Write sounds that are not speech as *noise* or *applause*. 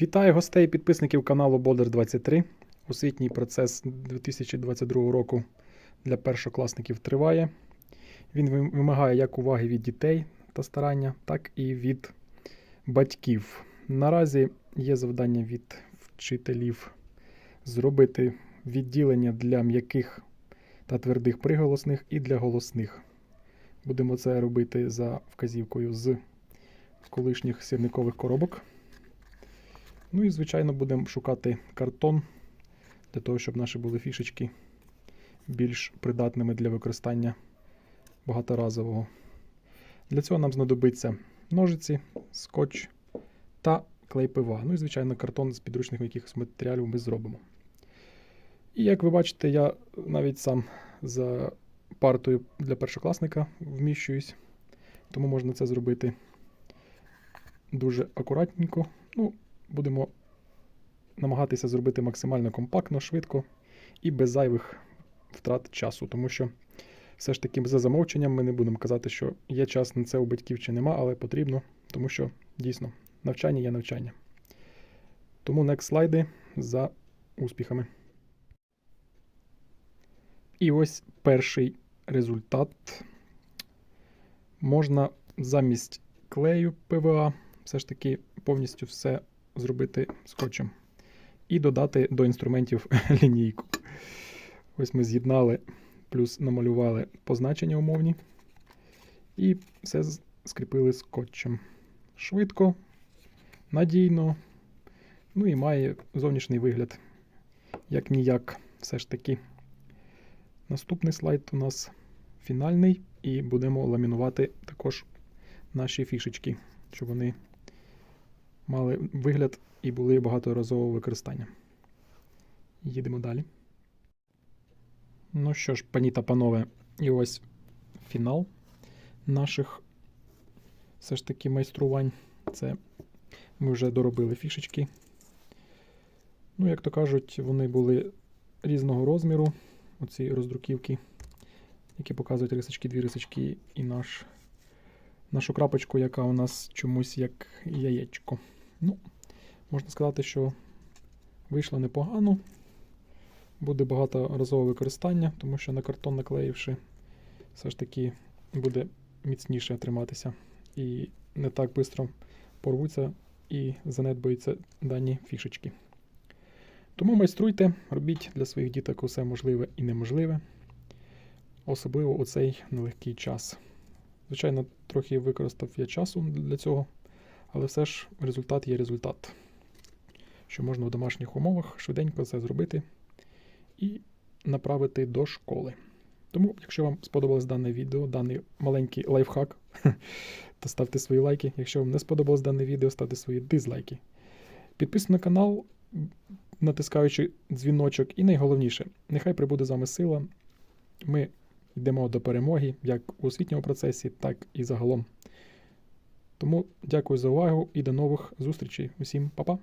Вітаю гостей і підписників каналу Болдер 23. Освітній процес 2022 року для першокласників триває. Він вимагає як уваги від дітей та старання, так і від батьків. Наразі є завдання від вчителів зробити відділення для м'яких та твердих приголосних і для голосних. Будемо це робити за вказівкою з колишніх сірникових коробок. Ну і, звичайно, будемо шукати картон для того, щоб наші були фішечки більш придатними для використання багаторазового. Для цього нам знадобиться ножиці, скотч та клей пива. Ну і, звичайно, картон з підручних якихось матеріалів ми зробимо. І як ви бачите, я навіть сам за партою для першокласника вміщуюсь, тому можна це зробити дуже акуратненько. Ну, будемо намагатися зробити максимально компактно, швидко і без зайвих втрат часу, тому що все ж таки за замовченням ми не будемо казати, що є час на це у батьків чи нема, але потрібно, тому що дійсно навчання є навчання. Тому next слайди за успіхами. І ось перший результат. Можна замість клею ПВА все ж таки повністю все зробити скотчем. І додати до інструментів *laughs* лінійку. Ось ми з'єднали, плюс намалювали позначення умовні. І все скріпили скотчем. Швидко, надійно. Ну і має зовнішній вигляд. Як ніяк, все ж таки. Наступний слайд у нас фінальний, і будемо ламінувати також наші фішечки, щоб вони мали вигляд і були багаторазового використання. Їдемо далі. Ну що ж, пані та панове, і ось фінал наших все ж таки майструвань. Це ми вже доробили фішечки. Ну, як то кажуть, вони були різного розміру. Оці роздруківки, які показують рисочки, дві рисочки, і наш, нашу крапочку, яка у нас чомусь як яєчко. Ну, можна сказати, що вийшло непогано. Буде багаторазове використання, тому що на картон наклеївши, все ж таки буде міцніше триматися. І не так швидко порвуться і занедбаються дані фішечки. Тому майструйте, робіть для своїх діток усе можливе і неможливе, особливо у цей нелегкий час. Звичайно, трохи використав я часу для цього, але все ж результат є результат. Що можна в домашніх умовах швиденько це зробити і направити до школи. Тому, якщо вам сподобалось дане відео, даний маленький лайфхак, *laughs* то ставте свої лайки. Якщо вам не сподобалось дане відео, ставте свої дизлайки. Підписуйтесь на канал, натискаючи дзвіночок. І найголовніше, нехай прибуде з вами сила. Ми йдемо до перемоги як у освітньому процесі, так і загалом. Тому дякую за увагу і до нових зустрічей. Усім па-па!